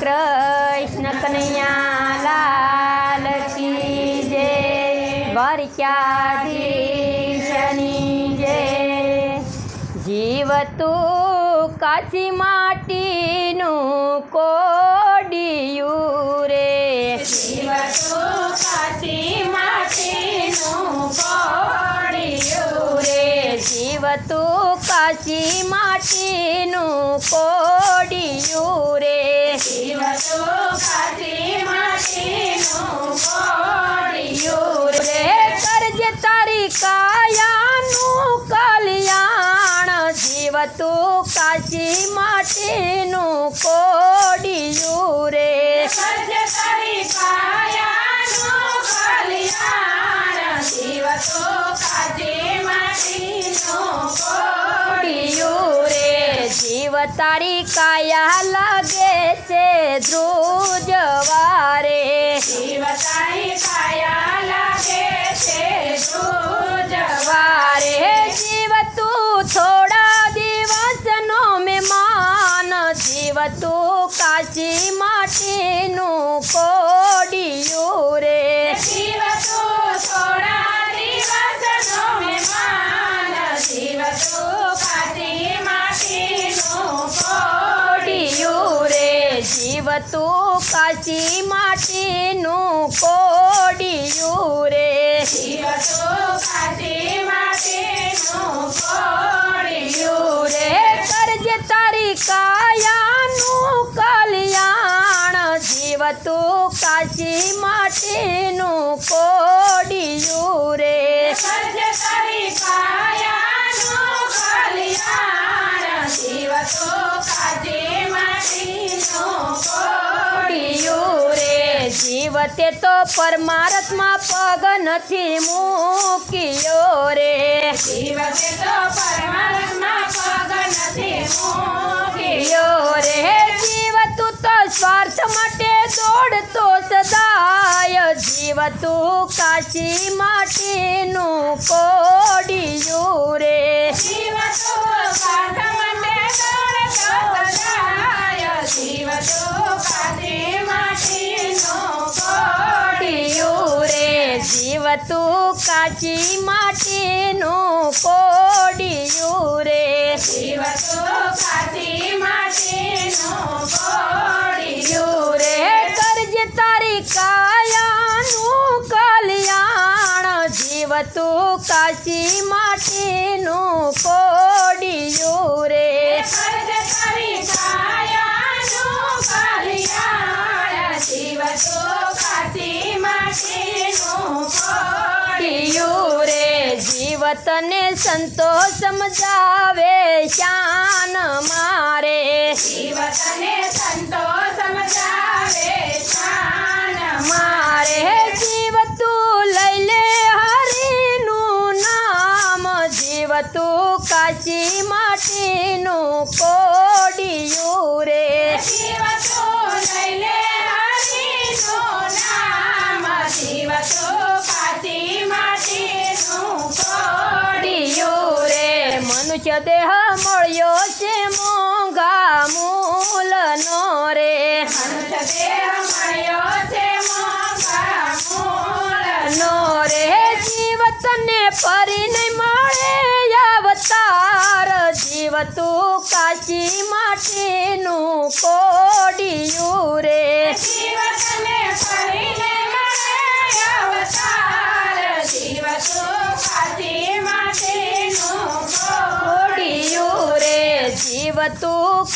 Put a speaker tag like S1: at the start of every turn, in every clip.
S1: કૃષ્ણ કનૈયા, લાલ કી જે દ્વારકાધીશની જે જીવ તું કાચી માટીનું કોડિયું રે. જીવ કાચી માટીનું કોડિયું રે. કોડિયું રે કરજે તારી કાયાનું કલ્યાણ. જીવતું કાચી માટીનું કોડિયું તારી કાયા લાગે છે ધ્રુજવારે. વારે જીવ તું થોડા દિવસનો મહેમાન. જીવ તું કાચી માટીનું કોડિયું તું કાચી માટીનું કોડિયું રે. કરજે તારી કાયાનું કલ્યાણ. જીવ તું કાચી માટીનું કોડિયું રે તો પરમાત્મા પગ નથી મૂક્યો રે. મૂક્યો રે. જીવ તું તો સ્વાર્થ માટે દોડતો સદાય. જીવ તું કાચી માટીનું કોડિયું રે. કાચી માટીનું કોડિયું રે. કોડિયું રે. કરજે તારી કાયાનું કલ્યાણ. જીવ તું કાચી માટીનું કોડિયું રે. કોડિયું રે. જીવતને સંતોષ સમજાવે શાન મારે.
S2: જીવતને સંતોષ સમજાવે શાન
S1: મારે. જીવ તું લઈ લે હરીનું નામ. જીવ તું કાચી માટીનું કોડિયું રે.
S2: જીવતો લઈ લે હરિનું નામ. જીવતો કાચી
S1: દેહ મળ્યો છે મોંઘા મૂલનો રે. નો રે. જીવ તને ફરી નહીં મળે અવતાર. જીવ તું કાચી માટીનું કોડિયું રે.
S2: જીવ ફરીને
S1: જીવ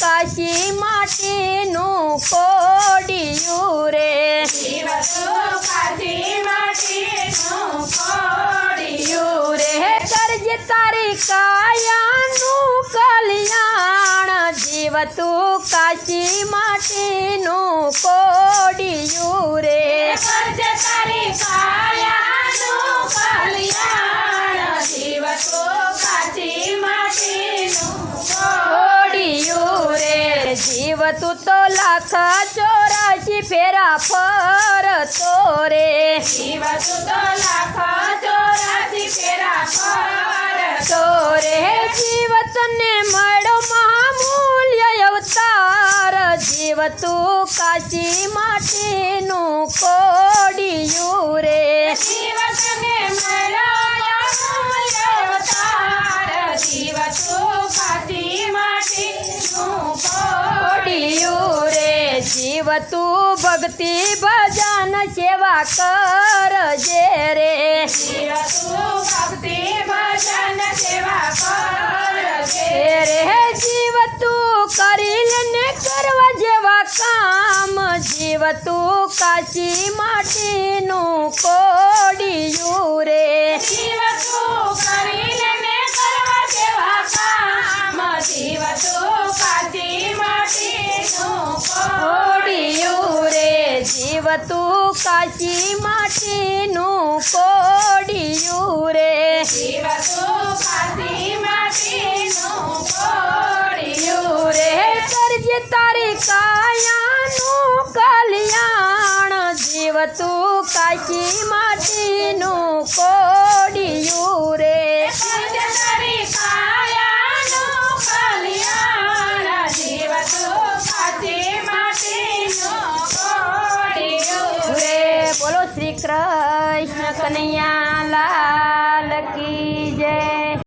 S1: કાશી માટીનું કોડિયું રે.
S2: જીવતો
S1: રે. કરજે તારી કાયાનું કલ્યાણ. જીવતું કાશી માટીનું કોડિયું રે.
S2: કરજે તારી કાયાનું
S1: તું તો લાખ ચોરાશી ફેરા ફરતો રે.
S2: તો લાખ ચોરાસી ફેરા પર
S1: રે. જીવ તને મળ્યો મહામૂલ્ય અવતાર. જીવ તું કાશી માટીનું કોડિયું રે.
S2: તને જીવ તું
S1: ભક્તિ ભજન સેવા કરજે રે
S2: જીવ તું ભક્તિ ભજન સેવા કરજે.
S1: રે જીવ તું કરી ને કરવા જેવા કામ જીવ તું કાચી માટીનું કોડિયું
S2: કાચી માટીનું
S1: કોડિયું રે. કરજે તારી કાયાનું કલ્યાણ. જીવ તું કાચી માટીનું કોડિયું